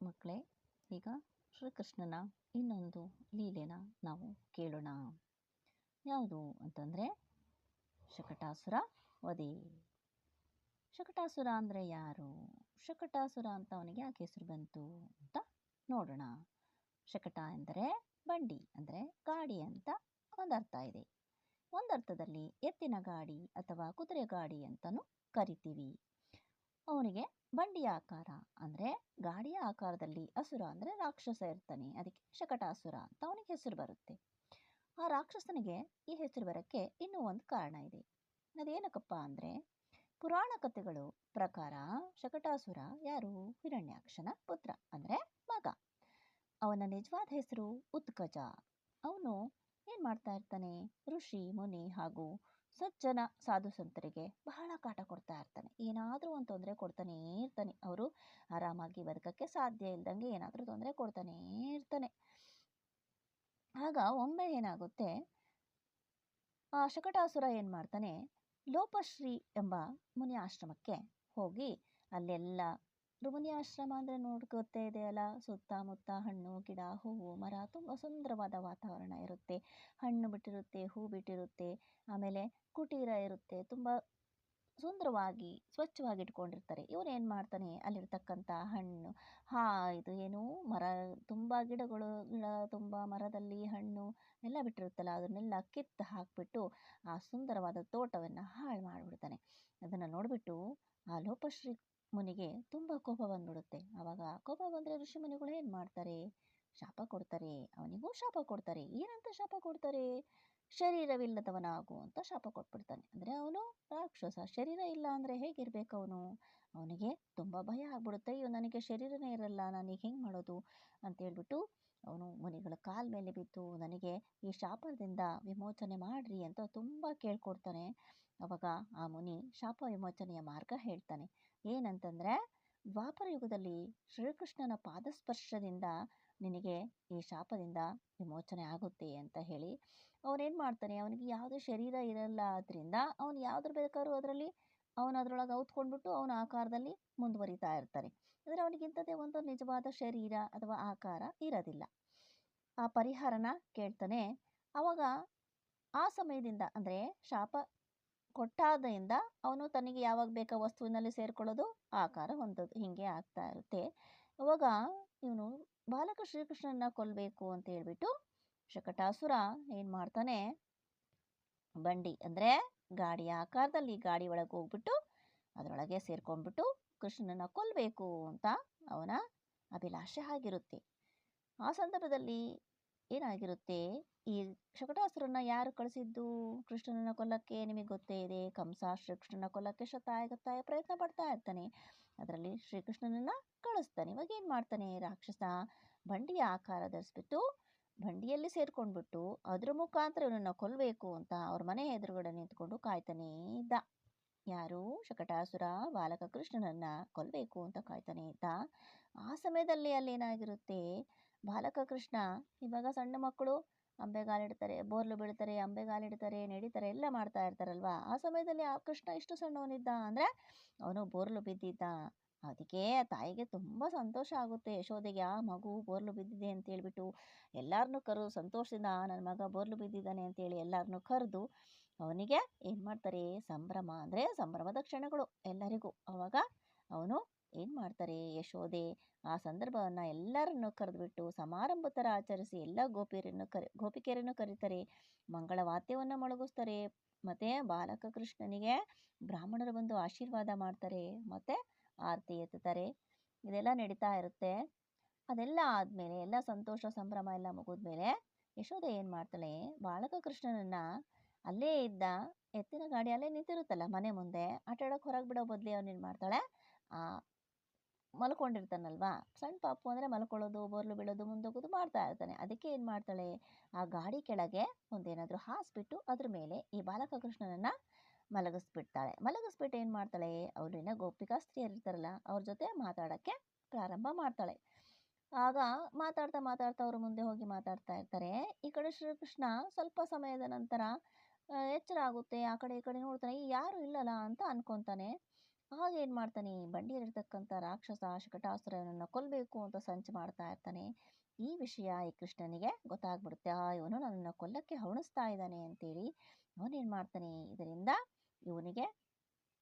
ಮಕ್ಕಳೇ, ಈಗ ಶ್ರೀಕೃಷ್ಣನ ಇನ್ನೊಂದು ಲೀಲೆನ ನಾವು ಕೇಳೋಣ. ಯಾವುದು ಅಂತಂದರೆ, ಶಕಟಾಸುರ ವಧೆ. ಶಕಟಾಸುರ ಅಂದರೆ ಯಾರು? ಶಕಟಾಸುರ ಅಂತ ಅವನಿಗೆ ಯಾಕೆ ಹೆಸರು ಬಂತು ಅಂತ ನೋಡೋಣ. ಶಕಟ ಎಂದರೆ ಬಂಡಿ, ಅಂದರೆ ಗಾಡಿ ಅಂತ ಒಂದರ್ಥ ಇದೆ. ಒಂದರ್ಥದಲ್ಲಿ ಎತ್ತಿನ ಗಾಡಿ ಅಥವಾ ಕುದುರೆ ಗಾಡಿ ಅಂತಲೂ ಕರಿತೀವಿ. ಅವನಿಗೆ ಬಂಡಿಯ ಆಕಾರ ಅಂದರೆ ಗಾಡಿಯ ಆಕಾರದಲ್ಲಿ ಅಸುರ ಅಂದರೆ ರಾಕ್ಷಸ ಇರ್ತಾನೆ, ಅದಕ್ಕೆ ಶಕಟಾಸುರ ಅಂತ ಅವನಿಗೆ ಹೆಸರು ಬರುತ್ತೆ. ಆ ರಾಕ್ಷಸನಿಗೆ ಈ ಹೆಸರು ಬರೋಕ್ಕೆ ಇನ್ನೂ ಒಂದು ಕಾರಣ ಇದೆ. ಅದೇನಕ್ಕಪ್ಪ ಅಂದರೆ ಪುರಾಣ ಕಥೆಗಳು ಪ್ರಕಾರ ಶಕಟಾಸುರ ಯಾರು? ಹಿರಣ್ಯಾಕ್ಷನ ಪುತ್ರ ಅಂದರೆ ಮಗ. ಅವನ ನಿಜವಾದ ಹೆಸರು ಉತ್ಕಜ. ಅವನು ಏನು ಮಾಡ್ತಾ ಇರ್ತಾನೆ? ಋಷಿ, ಮುನಿ ಹಾಗೂ ಸಜ್ಜನ ಸಾಧು ಸಂತರಿಗೆ ಬಹಳ ಕಾಟ ಕೊಡ್ತಾ ಇರ್ತಾನೆ. ಏನಾದರೂ ಒಂದು ತೊಂದರೆ ಕೊಡ್ತಾನೇ ಇರ್ತಾನೆ. ಅವರು ಆರಾಮಾಗಿ ಬದುಕಕ್ಕೆ ಸಾಧ್ಯ ಇಲ್ದಂಗೆ ಏನಾದರೂ ತೊಂದರೆ ಕೊಡ್ತಾನೇ ಇರ್ತಾನೆ. ಆಗ ಒಮ್ಮೆ ಏನಾಗುತ್ತೆ? ಆ ಶಕಟಾಸುರ ಏನು ಮಾಡ್ತಾನೆ? ಲೋಪಶ್ರೀ ಎಂಬ ಮುನಿ ಆಶ್ರಮಕ್ಕೆ ಹೋಗಿ ಅಲ್ಲೆಲ್ಲ ಮುನಿ ಆಶ್ರಮ ಅಂದರೆ ನೋಡ್ಕೊತೇ ಇದೆಯಲ್ಲ ಸುತ್ತಮುತ್ತ ಹಣ್ಣು, ಗಿಡ, ಹೂವು, ಮರ ತುಂಬ ಸುಂದರವಾದ ವಾತಾವರಣ ಇರುತ್ತೆ. ಹಣ್ಣು ಬಿಟ್ಟಿರುತ್ತೆ, ಹೂ ಬಿಟ್ಟಿರುತ್ತೆ, ಆಮೇಲೆ ಕುಟೀರ ಇರುತ್ತೆ. ತುಂಬ ಸುಂದರವಾಗಿ, ಸ್ವಚ್ಛವಾಗಿ ಇಟ್ಕೊಂಡಿರ್ತಾರೆ. ಇವನು ಏನು ಮಾಡ್ತಾನೆ? ಅಲ್ಲಿರ್ತಕ್ಕಂಥ ಹಣ್ಣು. ಹಾ, ಇದು ಏನು ಮರ, ತುಂಬ ಗಿಡಗಳು, ಗಿಡ, ತುಂಬ ಮರದಲ್ಲಿ ಹಣ್ಣು ಎಲ್ಲ ಬಿಟ್ಟಿರುತ್ತಲ್ಲ, ಅದನ್ನೆಲ್ಲ ಕಿತ್ತು ಹಾಕಿಬಿಟ್ಟು ಆ ಸುಂದರವಾದ ತೋಟವನ್ನು ಹಾಳು ಮಾಡಿಬಿಡ್ತಾನೆ. ಅದನ್ನು ನೋಡಿಬಿಟ್ಟು ಆ ಲೋಪಶ್ರೀ ಮುನಿಗೆ ತುಂಬ ಕೋಪ ಬಂದ್ಬಿಡುತ್ತೆ ಆವಾಗ ಕೋಪ ಬಂದರೆ ಋಷಿ ಮುನಿಗಳು ಏನು ಮಾಡ್ತಾರೆ? ಶಾಪ ಕೊಡ್ತಾರೆ. ಅವನಿಗೂ ಶಾಪ ಕೊಡ್ತಾರೆ. ಏನಂತ ಶಾಪ ಕೊಡ್ತಾರೆ? ಶರೀರವಿಲ್ಲದವನಾಗು ಅಂತ ಶಾಪ ಕೊಟ್ಬಿಡ್ತಾನೆ. ಅಂದರೆ ಅವನು ರಾಕ್ಷಸ. ಶರೀರ ಇಲ್ಲ ಅಂದರೆ ಹೇಗಿರ್ಬೇಕು ಅವನು? ಅವನಿಗೆ ತುಂಬ ಭಯ ಆಗ್ಬಿಡುತ್ತೆ. ಅಯ್ಯೋ, ನನಗೆ ಶರೀರನೇ ಇರಲ್ಲ. ನಾನೀಗ ಹೆಂಗೆ ಮಾಡೋದು? ಅಂತ ಹೇಳ್ಬಿಟ್ಟು ಅವನು ಮುನಿಗಳ ಕಾಲ ಮೇಲೆ ಬಿದ್ದು, ನನಗೆ ಈ ಶಾಪದಿಂದ ವಿಮೋಚನೆ ಮಾಡ್ರಿ ಅಂತ ತುಂಬ ಕೇಳ್ಕೊಡ್ತಾನೆ. ಅವಾಗ ಆ ಮುನಿ ಶಾಪ ವಿಮೋಚನೆಯ ಮಾರ್ಗ ಹೇಳ್ತಾನೆ. ಏನಂತಂದರೆ ದ್ವಾಪರ ಯುಗದಲ್ಲಿ ಶ್ರೀಕೃಷ್ಣನ ಪಾದಸ್ಪರ್ಶದಿಂದ ನಿನಗೆ ಈ ಶಾಪದಿಂದ ವಿಮೋಚನೆ ಆಗುತ್ತೆ ಅಂತ ಹೇಳಿ ಅವನೇನು ಮಾಡ್ತಾನೆ, ಅವನಿಗೆ ಯಾವುದೇ ಶರೀರ ಇರಲ್ಲ ಆದ್ದರಿಂದ ಅವನು ಯಾವ್ದ್ರ ಬೇಕಾದ್ರೂ ಅದರಲ್ಲಿ ಅವನು ಅದರೊಳಗೆ ಔತ್ಕೊಂಡ್ಬಿಟ್ಟು ಅವನ ಆಕಾರದಲ್ಲಿ ಮುಂದುವರಿತಾ ಇರ್ತಾನೆ. ಅಂದರೆ ಅವನಿಗಿಂಥದ್ದೇ ಒಂದು ನಿಜವಾದ ಶರೀರ ಅಥವಾ ಆಕಾರ ಇರೋದಿಲ್ಲ. ಆ ಪರಿಹಾರನ ಕೇಳ್ತಾನೆ ಆವಾಗ ಆ ಸಮಯದಿಂದ, ಅಂದರೆ ಶಾಪ ಕೊಟ್ಟಾದಿಂದ ಅವನು ತನಗೆ ಯಾವಾಗ ಬೇಕೋ ವಸ್ತುವಿನಲ್ಲಿ ಸೇರಿಕೊಳ್ಳೋದು? ಆಕಾರ ಹೊಂದೋದು. ಹೀಗೆ ಆಗ್ತಾ ಇರುತ್ತೆ. ಅವಾಗ ಇವನು ಬಾಲಕ ಶ್ರೀಕೃಷ್ಣನ ಕೊಲ್ಲಬೇಕು ಅಂತ ಹೇಳ್ಬಿಟ್ಟು ಶಕಟಾಸುರ ಏನು ಮಾಡ್ತಾನೆ? ಬಂಡಿ ಅಂದರೆ ಗಾಡಿಯ ಆಕಾರದಲ್ಲಿ ಗಾಡಿ ಒಳಗೆ ಹೋಗ್ಬಿಟ್ಟು ಅದರೊಳಗೆ ಸೇರ್ಕೊಂಡ್ಬಿಟ್ಟು ಕೃಷ್ಣನನ್ನು ಕೊಲ್ಲಬೇಕು ಅಂತ ಅವನ ಅಭಿಲಾಷೆ ಆಗಿರುತ್ತೆ. ಆ ಸಂದರ್ಭದಲ್ಲಿ ಏನಾಗಿರುತ್ತೆ? ಈ ಶಕಟಾಸುರನ್ನ ಯಾರು ಕಳಿಸಿದ್ದು? ಕೃಷ್ಣನನ್ನು ಕೊಲ್ಲಕ್ಕೆ ನಿಮಗೆ ಗೊತ್ತೇ ಇದೆ. ಕಂಸ ಶ್ರೀಕೃಷ್ಣನ ಕೊಲ್ಲಕ್ಕೆ ಶತಾಯ ಗತ್ತಾಯ ಪ್ರಯತ್ನ ಪಡ್ತಾ ಇರ್ತಾನೆ. ಅದರಲ್ಲಿ ಶ್ರೀಕೃಷ್ಣನನ್ನು ಕಳಿಸ್ತಾನೆ. ಇವಾಗ ಏನು ಮಾಡ್ತಾನೆ ರಾಕ್ಷಸ? ಬಂಡಿಯ ಆಕಾರ ಧರಿಸ್ಬಿಟ್ಟು ಬಂಡಿಯಲ್ಲಿ ಸೇರ್ಕೊಂಡ್ಬಿಟ್ಟು ಅದ್ರ ಮುಖಾಂತರ ಇವನನ್ನು ಕೊಲ್ಲಬೇಕು ಅಂತ ಅವ್ರ ಮನೆ ಎದುರುಗಡೆ ನಿಂತ್ಕೊಂಡು ಕಾಯ್ತಾನೇ ಇದ್ದ. ಯಾರು? ಶಕಟಾಸುರ ಬಾಲಕ ಕೃಷ್ಣನನ್ನ ಕೊಲ್ಲಬೇಕು ಅಂತ ಕಾಯ್ತಾನೆ ಇದ್ದ. ಆ ಸಮಯದಲ್ಲಿ ಅಲ್ಲಿ ಏನಾಗಿರುತ್ತೆ ಬಾಲಕ ಕೃಷ್ಣ, ಇವಾಗ ಸಣ್ಣ ಮಕ್ಕಳು ಅಂಬೆಗಾಲಿಡ್ತಾರೆ ಬೋರ್ಲು ಬೀಳ್ತಾರೆ ಅಂಬೆಗಾಲಿಡ್ತಾರೆ ನಡೀತಾರೆ, ಎಲ್ಲ ಮಾಡ್ತಾ ಇರ್ತಾರಲ್ವಾ? ಆ ಸಮಯದಲ್ಲಿ ಆ ಕೃಷ್ಣ ಇಷ್ಟು ಸಣ್ಣವನಿದ್ದ ಅಂದರೆ ಅವನು ಬೋರ್ಲು ಬಿದ್ದಿದ್ದ. ಅದಕ್ಕೆ ತಾಯಿಗೆ ತುಂಬ ಸಂತೋಷ ಆಗುತ್ತೆ. ಯಶೋದೆಗೆ ಆ ಮಗು ಬೋರ್ಲು ಬಿದ್ದಿದೆ ಅಂತ ಹೇಳ್ಬಿಟ್ಟು ಎಲ್ಲರನ್ನೂ ಕರೆದು ಸಂತೋಷದಿಂದ ನನ್ನ ಮಗ ಬೋರ್ಲು ಬಿದ್ದಿದ್ದಾನೆ ಅಂತೇಳಿ ಎಲ್ಲರನ್ನೂ ಕರೆದು ಅವನಿಗೆ ಏನು ಮಾಡ್ತಾರೆ? ಸಂಭ್ರಮ ಅಂದರೆ ಸಂಭ್ರಮದ ಕ್ಷಣಗಳು ಎಲ್ಲರಿಗೂ. ಅವಾಗ ಅವನು ಏನು ಮಾಡ್ತಾರೆ ಯಶೋದೆ ಆ ಸಂದರ್ಭವನ್ನು ಎಲ್ಲರನ್ನು ಕರೆದುಬಿಟ್ಟು ಸಮಾರಂಭ ಥರ ಆಚರಿಸಿ ಎಲ್ಲ ಗೋಪಿಯರನ್ನು ಕರೆ, ಗೋಪಿಕೆಯರನ್ನು ಕರೀತಾರೆ. ಮಂಗಳ ವಾದ್ಯವನ್ನು ಮೊಳಗಿಸ್ತಾರೆ. ಮತ್ತು ಬಾಲಕ ಕೃಷ್ಣನಿಗೆ ಬ್ರಾಹ್ಮಣರು ಬಂದು ಆಶೀರ್ವಾದ ಮಾಡ್ತಾರೆ. ಮತ್ತು ಆರತಿ ಎತ್ತುತ್ತಾರೆ. ಇದೆಲ್ಲ ನಡೀತಾ ಇರುತ್ತೆ. ಅದೆಲ್ಲ ಆದಮೇಲೆ, ಎಲ್ಲ ಸಂತೋಷ ಸಂಭ್ರಮ ಎಲ್ಲ ಮುಗಿದ್ಮೇಲೆ ಯಶೋದೆ ಏನು ಮಾಡ್ತಾಳೆ? ಬಾಲಕ ಕೃಷ್ಣನನ್ನು ಅಲ್ಲೇ ಇದ್ದ ಎತ್ತಿನ ಗಾಡಿ ಅಲ್ಲೇ ನಿಂತಿರುತ್ತಲ್ಲ ಮನೆ ಮುಂದೆ, ಆಟ ಆಡೋಕೆ ಹೊರಗೆ ಬಿಡೋ ಬದಲಿ ಅವನೇನು ಮಾಡ್ತಾಳೆ? ಆ ಮಲ್ಕೊಂಡಿರ್ತಾನಲ್ವಾ? ಸಣ್ಣ ಪಾಪು ಅಂದರೆ ಮಲ್ಕೊಳ್ಳೋದು, ಬೋರ್ಲು ಬೀಳೋದು, ಮುಂದೋಗೋದು ಮಾಡ್ತಾ ಇರ್ತಾನೆ. ಅದಕ್ಕೆ ಏನು ಮಾಡ್ತಾಳೆ? ಆ ಗಾಡಿ ಕೆಳಗೆ ಒಂದೇನಾದರೂ ಹಾಸ್ಬಿಟ್ಟು ಅದ್ರ ಮೇಲೆ ಈ ಬಾಲಕ ಕೃಷ್ಣನನ್ನು ಮಲಗಿಸ್ಬಿಡ್ತಾಳೆ. ಮಲಗಿಸ್ಬಿಟ್ಟು ಏನು ಮಾಡ್ತಾಳೆ? ಅವರಿನ ಗೋಪಿಕಾ ಸ್ತ್ರೀಯರು ಇರ್ತಾರಲ್ಲ, ಅವ್ರ ಜೊತೆ ಮಾತಾಡೋಕ್ಕೆ ಪ್ರಾರಂಭ ಮಾಡ್ತಾಳೆ. ಆಗ ಮಾತಾಡ್ತಾ ಮಾತಾಡ್ತಾ ಅವರು ಮುಂದೆ ಹೋಗಿ ಮಾತಾಡ್ತಾ ಇರ್ತಾರೆ. ಈ ಕಡೆ ಶ್ರೀಕೃಷ್ಣ ಸ್ವಲ್ಪ ಸಮಯದ ನಂತರ ಎಚ್ಚರ ಆಗುತ್ತೆ, ಆ ಕಡೆ ಈ ಕಡೆ ನೋಡ್ತಾನೆ ಯಾರು ಇಲ್ಲಲ್ಲ ಅಂತ ಅನ್ಕೊತಾನೆ. ಆಗ ಏನು ಮಾಡ್ತಾನೆ? ಬಂಡಿಯಲ್ಲಿರ್ತಕ್ಕಂಥ ರಾಕ್ಷಸ ಶಕಟಾಸುರನನ್ನು ಕೊಲ್ಲಬೇಕು ಅಂತ ಸಂಚು ಮಾಡ್ತಾ ಇರ್ತಾನೆ. ಈ ವಿಷಯ ಈ ಕೃಷ್ಣನಿಗೆ ಗೊತ್ತಾಗ್ಬಿಡುತ್ತೆ. ಆ ಇವನು ನನ್ನನ್ನು ಕೊಲ್ಲಕ್ಕೆ ಹವಣಿಸ್ತಾ ಇದ್ದಾನೆ ಅಂತೇಳಿ ಅವನೇನು ಮಾಡ್ತಾನೆ? ಇದರಿಂದ ಇವನಿಗೆ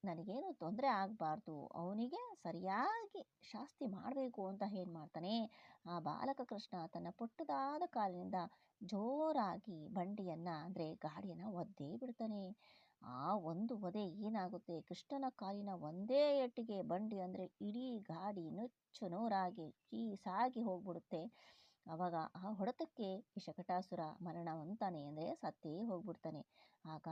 ನನಗೇನು ತೊಂದರೆ ಆಗಬಾರ್ದು. ಅವನಿಗೆ ಸರಿಯಾಗಿ ಶಾಸ್ತಿ ಮಾಡಬೇಕು ಅಂತ ಏನು ಮಾಡ್ತಾನೆ? ಆ ಬಾಲಕ ಕೃಷ್ಣ ತನ್ನ ಪುಟ್ಟದಾದ ಕಾಲಿನಿಂದ ಜೋರಾಗಿ ಬಂಡಿಯನ್ನು, ಅಂದರೆ ಗಾಡಿಯನ್ನು ಒದ್ದೇ ಬಿಡ್ತಾನೆ. ಆ ಒಂದು ಒದೆ ಏನಾಗುತ್ತೆ? ಕೃಷ್ಣನ ಕಾಲಿನ ಒಂದೇ ಎಟ್ಟಿಗೆ ಬಂಡಿ ಅಂದರೆ ಇಡೀ ಗಾಡಿ ನುಚ್ಚು ನೂರಾಗಿ ಚೀಸಾಗಿ ಹೋಗ್ಬಿಡುತ್ತೆ. ಅವಾಗ ಆ ಹೊಡೆತಕ್ಕೆ ಈ ಶಕಟಾಸುರ ಮರಣ ಹೊಂತಾನೆ ಅಂದರೆ ಸತ್ತೇ ಹೋಗ್ಬಿಡ್ತಾನೆ. ಆಗ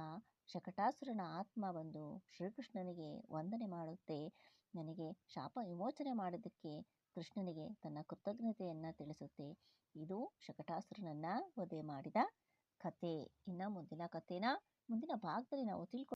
ಶಕಟಾಸುರನ ಆತ್ಮ ಬಂದು ಶ್ರೀಕೃಷ್ಣನಿಗೆ ವಂದನೆ ಮಾಡುತ್ತೆ. ನನಗೆ ಶಾಪ ವಿಮೋಚನೆ ಮಾಡಿದ್ದಕ್ಕೆ ಕೃಷ್ಣನಿಗೆ ತನ್ನ ಕೃತಜ್ಞತೆಯನ್ನು ತಿಳಿಸುತ್ತೆ. ಇದು ಶಕಟಾಸುರನನ್ನು ವಧೆ ಮಾಡಿದ ಕತೆ. ಇನ್ನು ಮುಂದಿನ ಕಥೆನ? ಮುಂದಿನ ಭಾಗದಲ್ಲಿ ನಾವು ತಿಳ್ಕೊ